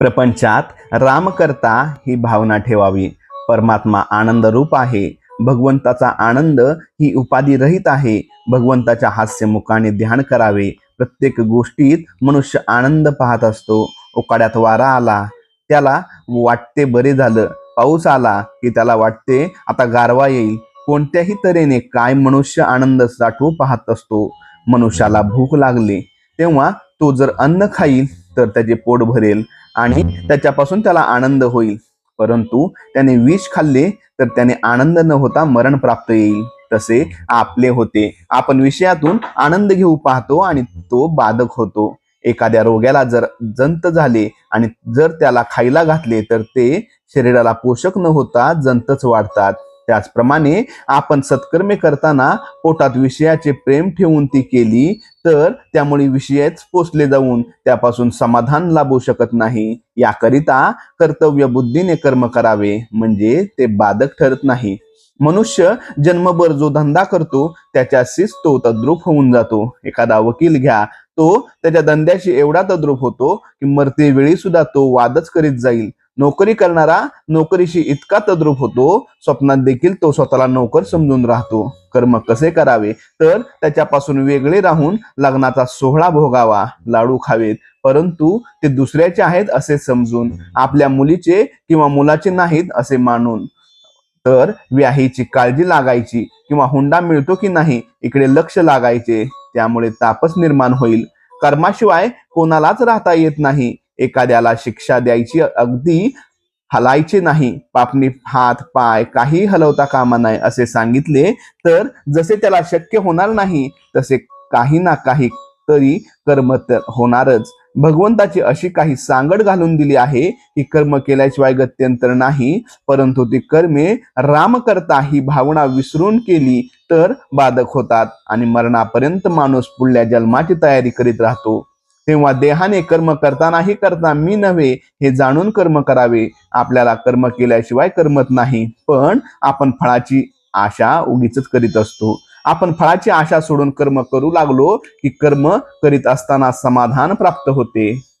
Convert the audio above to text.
प्रपंचात रामकर्ता ही भावना ठेवावी. परमात्मा आनंद रूप आहे. भगवंताचा आनंद ही उपाधी रहित आहे. भगवंताच्या हास्यमुखाने ध्यान करावे. प्रत्येक गोष्टीत मनुष्य आनंद पाहत असतो. उकाड्यात वारा आला त्याला वाटते बरे झालं. पाऊस आला की त्याला वाटते आता गारवा येईल. कोणत्याही तऱ्हेने काय मनुष्य आनंद साठवू पाहत असतो. मनुष्याला भूक लागली तेव्हा तो जर अन्न खाईल तर त्याचे पोट भरेल आणि त्याच्यापासून त्याला आनंद होईल. परंतु त्याने विष खाल्ले तर त्याने आनंद न होता मरण प्राप्त येईल. तसे आपले होते. आपण विषयातून आनंद घेऊ पाहतो आणि तो बाधक होतो. एखाद्या रोग्याला जर जंत झाले आणि जर त्याला खायला घातले तर ते शरीराला पोषक न होता जंतच वाढतात. त्याचप्रमाणे आपण सत्कर्मे करताना पोटात विषयाचे प्रेम ठेवून ती केली तर त्यामुळे विषयच पोचले जाऊन त्यापासून समाधान लाभू शकत नाही. याकरिता कर्तव्य बुद्धीने कर्म करावे म्हणजे ते बाधक ठरत नाही. मनुष्य जन्मभर जो धंदा करतो त्याच्याशीच तो तद्रूप होऊन जातो. एखादा वकील घ्या तो त्याच्या धंद्याशी एवढा तद्रूप होतो की मरते वेळी सुद्धा तो वादच करीत जाईल. नोकरी करणारा नोकरीशी इतका तद्रूप होतो स्वप्नात देखील तो स्वतःला नोकर समजून राहतो. कर्म कसे करावे? तर त्याच्यापासून वेगळे राहून लग्नाचा सोहळा भोगावा लाडू खावेत. परंतु ते दुसऱ्याचे आहेत असे समजून आपल्या मुलीचे किंवा मुलाचे नाहीत असे मानून. तर व्याहीची काळजी लागायची किंवा हुंडा मिळतो की नाही इकडे लक्ष लागायचे. त्यामुळे तापच निर्माण होईल. कर्माशिवाय कोणालाच राहता येत नाही. एखाद्याला शिक्षा द्यायची अगदी हलायचे नाही पापणी हात पाय काही हलवता कामा नाही असे सांगितले तर जसे त्याला शक्य होणार नाही तसे काही ना काही तरी कर्म तर होणारच. भगवंताची अशी काही सांगड घालून दिली आहे की कर्म केल्याशिवाय गत्यंतर नाही परंतु ती कर्मे राम करता ही भावना विसरून केली तर बाधक होतात आणि मरणापर्यंत माणूस पुढल्या जन्माची तयारी करीत राहतो. तेव्हा देहाने कर्म करतानाही करता मी नव्हे हे जाणून कर्म करावे. आपल्याला कर्म केल्याशिवाय करमत नाही. पण आपण फळाची आशा उगीच करीत असतो. आपण फळाची आशा सोडून कर्म करू लागलो की कर्म करीत असताना समाधान प्राप्त होते.